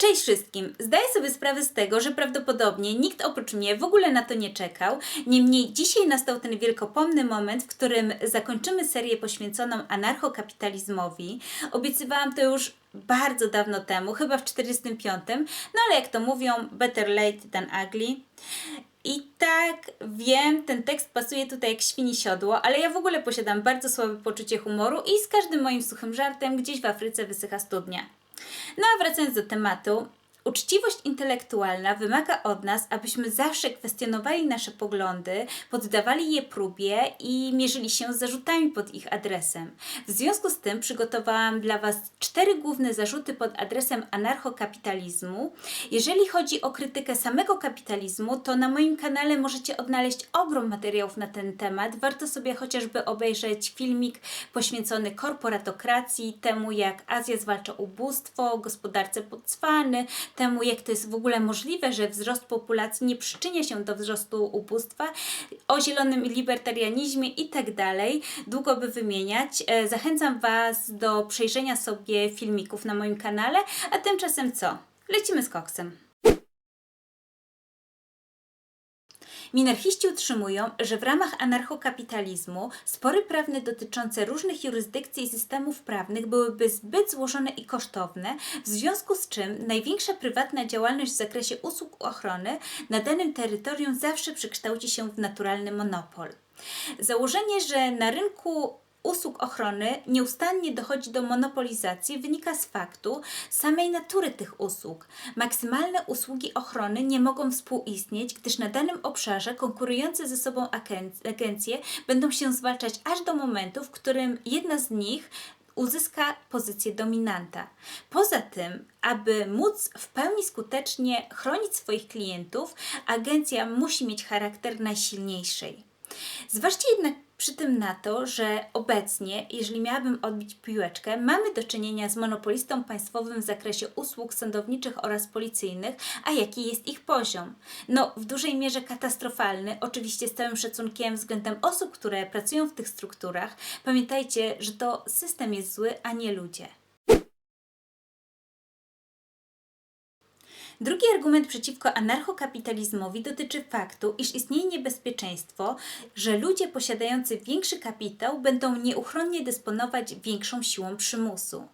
Cześć wszystkim! Zdaję sobie sprawę z tego, że prawdopodobnie nikt oprócz mnie w ogóle na to nie czekał. Niemniej dzisiaj nastał ten wielkopomny moment, w którym zakończymy serię poświęconą anarchokapitalizmowi. Obiecywałam to już bardzo dawno temu, chyba w 45, no ale jak to mówią, better late than ugly. I tak, wiem, ten tekst pasuje tutaj jak świni siodło, ale ja w ogóle posiadam bardzo słabe poczucie humoru i z każdym moim suchym żartem gdzieś w Afryce wysycha studnia. No a wracając do tematu, uczciwość intelektualna wymaga od nas, abyśmy zawsze kwestionowali nasze poglądy, poddawali je próbie i mierzyli się z zarzutami pod ich adresem. W związku z tym przygotowałam dla Was cztery główne zarzuty pod adresem anarchokapitalizmu. Jeżeli chodzi o krytykę samego kapitalizmu, to na moim kanale możecie odnaleźć ogrom materiałów na ten temat. Warto sobie chociażby obejrzeć filmik poświęcony korporatokracji, temu jak Azja zwalcza ubóstwo, gospodarce Botswany, temu jak to jest w ogóle możliwe, że wzrost populacji nie przyczynia się do wzrostu ubóstwa, o zielonym libertarianizmie i tak dalej. Długo by wymieniać. E, Zachęcam Was do przejrzenia sobie filmików na moim kanale, a tymczasem co? Lecimy z koksem. Minarchiści utrzymują, że w ramach anarchokapitalizmu spory prawne dotyczące różnych jurysdykcji i systemów prawnych byłyby zbyt złożone i kosztowne, w związku z czym największa prywatna działalność w zakresie usług ochrony na danym terytorium zawsze przekształci się w naturalny monopol. Założenie, że na rynku usług ochrony nieustannie dochodzi do monopolizacji wynika z faktu samej natury tych usług. Maksymalne usługi ochrony nie mogą współistnieć, gdyż na danym obszarze konkurujące ze sobą agen- agencje będą się zwalczać aż do momentu, w którym jedna z nich uzyska pozycję dominanta. Poza tym, aby móc w pełni skutecznie chronić swoich klientów, agencja musi mieć charakter najsilniejszej. Zważcie jednak przy tym na to, że obecnie, jeżeli miałabym odbić piłeczkę, mamy do czynienia z monopolistą państwowym w zakresie usług sądowniczych oraz policyjnych, a jaki jest ich poziom? No, w dużej mierze katastrofalny, oczywiście z całym szacunkiem względem osób, które pracują w tych strukturach. Pamiętajcie, że to system jest zły, a nie ludzie. Drugi argument przeciwko anarchokapitalizmowi dotyczy faktu, iż istnieje niebezpieczeństwo, że ludzie posiadający większy kapitał będą nieuchronnie dysponować większą siłą przymusu.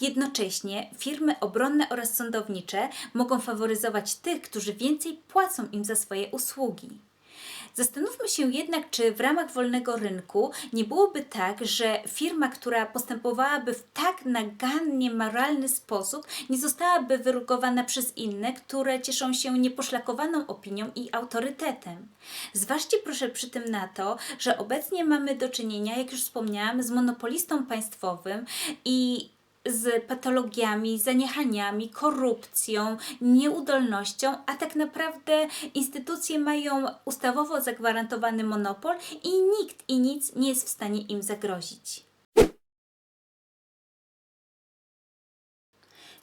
Jednocześnie firmy obronne oraz sądownicze mogą faworyzować tych, którzy więcej płacą im za swoje usługi. Zastanówmy się jednak, czy w ramach wolnego rynku nie byłoby tak, że firma, która postępowałaby w tak nagannie moralny sposób, nie zostałaby wyrugowana przez inne, które cieszą się nieposzlakowaną opinią i autorytetem. Zważcie proszę przy tym na to, że obecnie mamy do czynienia, jak już wspomniałam, z monopolistą państwowym i z patologiami, zaniechaniami, korupcją, nieudolnością, a tak naprawdę instytucje mają ustawowo zagwarantowany monopol i nikt i nic nie jest w stanie im zagrozić.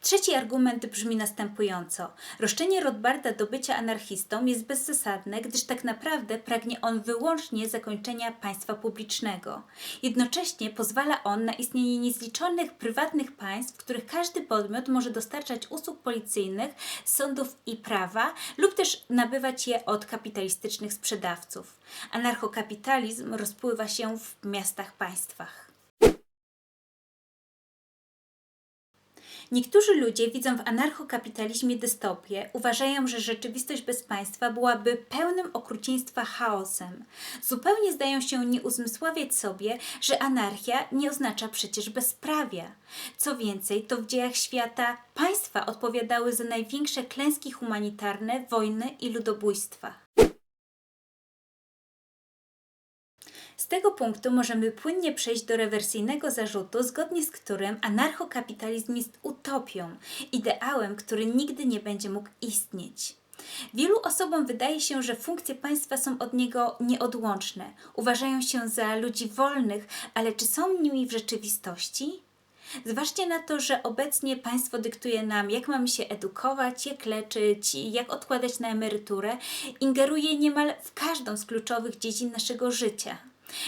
Trzeci argument brzmi następująco. Roszczenie Rothbarda do bycia anarchistą jest bezzasadne, gdyż tak naprawdę pragnie on wyłącznie zakończenia państwa publicznego. Jednocześnie pozwala on na istnienie niezliczonych prywatnych państw, w których każdy podmiot może dostarczać usług policyjnych, sądów i prawa lub też nabywać je od kapitalistycznych sprzedawców. Anarchokapitalizm rozpływa się w miastach państwach. Niektórzy ludzie widzą w anarchokapitalizmie dystopię, uważają, że rzeczywistość bez państwa byłaby pełnym okrucieństwa chaosem. Zupełnie zdają się nie uzmysławiać sobie, że anarchia nie oznacza przecież bezprawia. Co więcej, to w dziejach świata państwa odpowiadały za największe klęski humanitarne, wojny i ludobójstwa. Z tego punktu możemy płynnie przejść do rewersyjnego zarzutu, zgodnie z którym anarchokapitalizm jest utopią, ideałem, który nigdy nie będzie mógł istnieć. Wielu osobom wydaje się, że funkcje państwa są od niego nieodłączne. Uważają się za ludzi wolnych, ale czy są nimi w rzeczywistości? Zważcie na to, że obecnie państwo dyktuje nam, jak mamy się edukować, jak leczyć, jak odkładać na emeryturę, ingeruje niemal w każdą z kluczowych dziedzin naszego życia.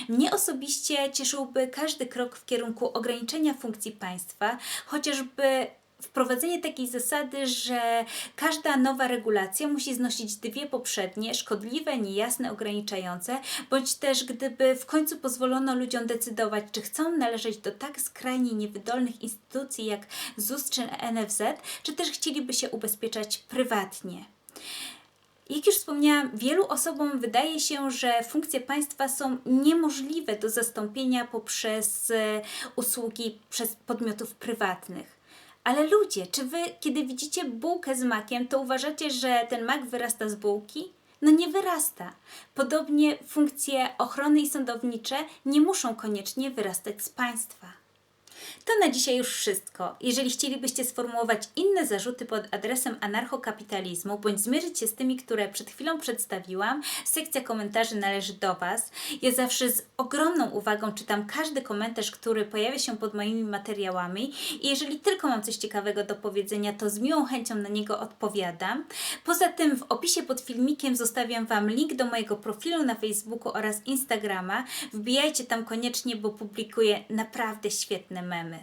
Mnie osobiście cieszyłby każdy krok w kierunku ograniczenia funkcji państwa, chociażby wprowadzenie takiej zasady, że każda nowa regulacja musi znosić dwie poprzednie, szkodliwe, niejasne, ograniczające, bądź też gdyby w końcu pozwolono ludziom decydować, czy chcą należeć do tak skrajnie niewydolnych instytucji jak ZUS czy NFZ, czy też chcieliby się ubezpieczać prywatnie. Jak już wspomniałam, wielu osobom wydaje się, że funkcje państwa są niemożliwe do zastąpienia poprzez e, usługi przez podmiotów prywatnych. Ale ludzie, czy wy, kiedy widzicie bułkę z makiem, to uważacie, że ten mak wyrasta z bułki? No nie wyrasta. Podobnie funkcje ochrony i sądownicze nie muszą koniecznie wyrastać z państwa. To na dzisiaj już wszystko. Jeżeli chcielibyście sformułować inne zarzuty pod adresem anarchokapitalizmu, bądź zmierzyć się z tymi, które przed chwilą przedstawiłam, sekcja komentarzy należy do Was. Ja zawsze z ogromną uwagą czytam każdy komentarz, który pojawia się pod moimi materiałami i jeżeli tylko mam coś ciekawego do powiedzenia, to z miłą chęcią na niego odpowiadam. Poza tym w opisie pod filmikiem zostawiam Wam link do mojego profilu na Facebooku oraz Instagrama. Wbijajcie tam koniecznie, bo publikuję naprawdę świetne memy.